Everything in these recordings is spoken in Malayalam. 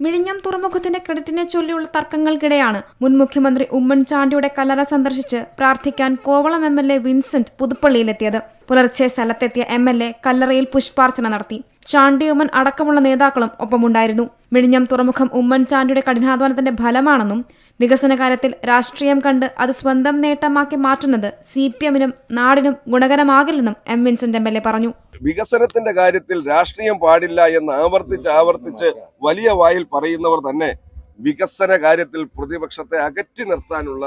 വിഴിഞ്ഞം തുറമുഖത്തിന്റെ ക്രെഡിറ്റിനെ ചൊല്ലിയുള്ള തർക്കങ്ങൾക്കിടെയാണ് മുൻ മുഖ്യമന്ത്രി ഉമ്മൻചാണ്ടിയുടെ കല്ലറ സന്ദർശിച്ച് പ്രാർത്ഥിക്കാൻ Kovalam M L A Vincent പുതുപ്പള്ളിയിലെത്തിയത്. പുലർച്ചെ സ്ഥലത്തെത്തിയ എം എൽ എ കല്ലറയിൽ പുഷ്പാർച്ചന നടത്തി. ചാണ്ടി ഉമ്മൻ അടക്കമുള്ള നേതാക്കളും ഒപ്പമുണ്ടായിരുന്നു. വിഴിഞ്ഞം തുറമുഖം ഉമ്മൻചാണ്ടിയുടെ കഠിനാധ്വാനത്തിന്റെ ഫലമാണെന്നും വികസന കാര്യത്തിൽ രാഷ്ട്രീയം കണ്ട് അത് സ്വന്തം നേട്ടമാക്കി മാറ്റുന്നത് സി പി എമ്മിനും നാടിനും ഗുണകരമാകില്ലെന്നും M Vincent M L A പറഞ്ഞു. വികസനത്തിന്റെ കാര്യത്തിൽ രാഷ്ട്രീയം പാടില്ല എന്ന് ആവർത്തിച്ച് ആവർത്തിച്ച് വലിയ വായിൽ പറയുന്നവർ തന്നെ വികസന കാര്യത്തിൽ പ്രതിപക്ഷത്തെ അകറ്റി നിർത്താനുള്ള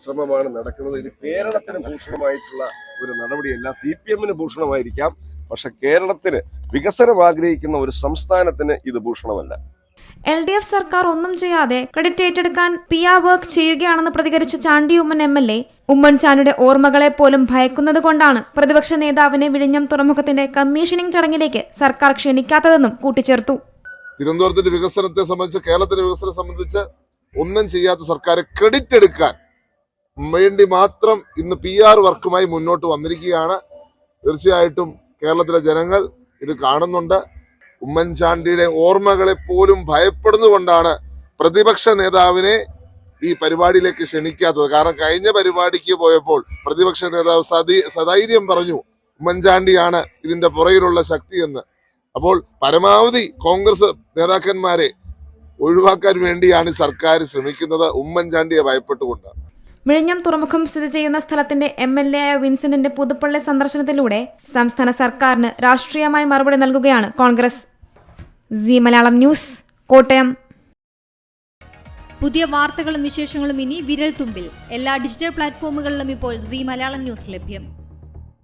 ശ്രമമാണ് നടക്കുന്നത്. ഇത് കേരളത്തിന് ഭൂഷണമായിട്ടുള്ള ഒരു നടപടിയല്ല. സി പി എമ്മിന് ഭൂഷണമായിരിക്കാം. പക്ഷെ കേരളത്തിന് വികസനം ആഗ്രഹിക്കുന്ന ഒരു സംസ്ഥാനത്തിന് ഇത് ഭൂഷണമല്ല. എൽ ഡി എഫ് സർക്കാർ ഒന്നും ചെയ്യാതെ ക്രെഡിറ്റ് ഏറ്റെടുക്കാൻ പി ആർ വർക്ക് ചെയ്യുകയാണെന്ന് പ്രതികരിച്ച Chandy Oommen M L A ഉമ്മൻചാണ്ടിയുടെ ഓർമ്മകളെ പോലും ഭയക്കുന്നത് കൊണ്ടാണ് പ്രതിപക്ഷ നേതാവിനെ വിഴിഞ്ഞം തുറമുഖത്തിന്റെ കമ്മീഷനിംഗ് ചടങ്ങിലേക്ക് സർക്കാർ ക്ഷണിക്കാത്തതെന്നും കൂട്ടിച്ചേർത്തു. തിരുവനന്തപുരത്തിന്റെ വികസനത്തെ സംബന്ധിച്ച് കേരളത്തിന്റെ വികസനം സംബന്ധിച്ച് ഒന്നും ചെയ്യാത്ത സർക്കാർ ക്രെഡിറ്റ് എടുക്കാൻ വേണ്ടി മാത്രം ഇന്ന് പി ആർ വർക്കുമായി മുന്നോട്ട് വന്നിരിക്കുകയാണ്. തീർച്ചയായിട്ടും കേരളത്തിലെ ജനങ്ങൾ ഇത് കാണുന്നുണ്ട്. ഉമ്മൻചാണ്ടിയുടെ ഓർമ്മകളെ പോലും ഭയപ്പെടുന്നുകൊണ്ടാണ് പ്രതിപക്ഷ നേതാവിനെ ഈ പരിപാടിയിലേക്ക് ക്ഷണിക്കാത്തത്. കാരണം കഴിഞ്ഞ പരിപാടിക്ക് പോയപ്പോൾ പ്രതിപക്ഷ നേതാവ് സതി സധൈര്യം പറഞ്ഞു ഉമ്മൻചാണ്ടിയാണ് ഇതിന്റെ പുറകിലുള്ള ശക്തി എന്ന് അപ്പോൾ പരമാവധി കോൺഗ്രസ് നേതാക്കന്മാരെ ഒഴിവാക്കാൻ വേണ്ടിയാണ് സർക്കാർ ശ്രമിക്കുന്നത്. ഉമ്മൻചാണ്ടിയെ ഭയപ്പെട്ടുകൊണ്ട്. വിഴിഞ്ഞം തുറമുഖം സ്ഥിതി ചെയ്യുന്ന സ്ഥലത്തിന്റെ എം എൽ എ ആയ വിൻസെന്റിന്റെ പുതുപ്പള്ളി സന്ദർശനത്തിലൂടെ സംസ്ഥാന സർക്കാരിന് രാഷ്ട്രീയമായി മറുപടി നൽകുകയാണ് Congress. Zee Malayalam news Kottayam. പുതിയ വാർത്തകളും വിശേഷങ്ങളും ഇനി വിരൽ തുമ്പിൽ എല്ലാ ഡിജിറ്റൽ പ്ലാറ്റ്ഫോമുകളിലും ഇപ്പോൾ സി മലയാളം ന്യൂസ് ലഭ്യം.